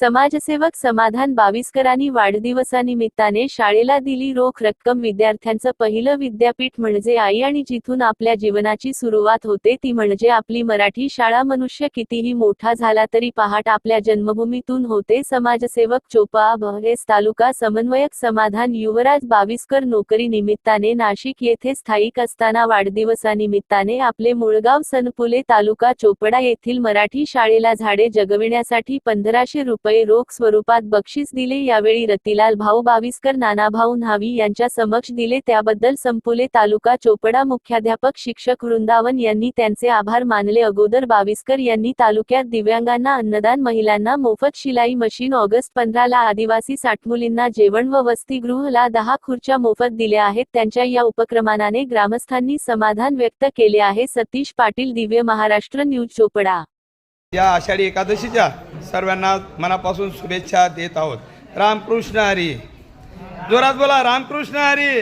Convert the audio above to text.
समाजसेवक समाधान बाविस्करांनी वाढदिवसानिमित्ताने शाळेला दिली रोख रक्कम. विद्यार्थ्यांचं पहिलं विद्यापीठ म्हणजे आई आणि जिथून आपल्या जीवनाची सुरुवात होते ती म्हणजे आपली मराठी शाळा. मनुष्य कितीही मोठा झाला तरी पहाट आपल्या जन्मभूमीतून होते. समाजसेवक चोपा बहरेस तालुका समन्वयक समाधान युवराज बाविस्कर नोकरी निमित्ताने नाशिक येथे स्थायिक असताना वाढदिवसानिमित्ताने आपले मुळगाव सनपुले तालुका चोपडा येथील मराठी शाळेला झाडे जगविण्यासाठी पंधराशे रुपये रोख स्वरूपात बक्षीस दिले. यावेळी रतिलाल भाऊ बाविस्कर नानाभाऊ न्हावी यांच्या समक्ष दिले. त्याबद्दल संपुले तालुका चोपडा मुख्याध्यापक शिक्षक वृंदावन यांनी त्यांचे आभार मानले. अगोदर बाविस्कर यांनी तालुक्यात दिव्यांगांना अन्नदान महिलांना मोफत शिलाई मशीन ऑगस्ट पंधराला आदिवासी साठमुलींना जेवण व वसतिगृहला दहा खुर्च्या मोफत दिल्या आहेत. त्यांच्या या उपक्रमानाने ग्रामस्थांनी समाधान व्यक्त केले आहे. सतीश पाटील दिव्य महाराष्ट्र न्यूज चोपडा. या आषाढी एकादशीच्या सर्वांना मनापासून शुभेच्छा देत आहोत. रामकृष्ण हरी. जोरात बोला रामकृष्ण हरी.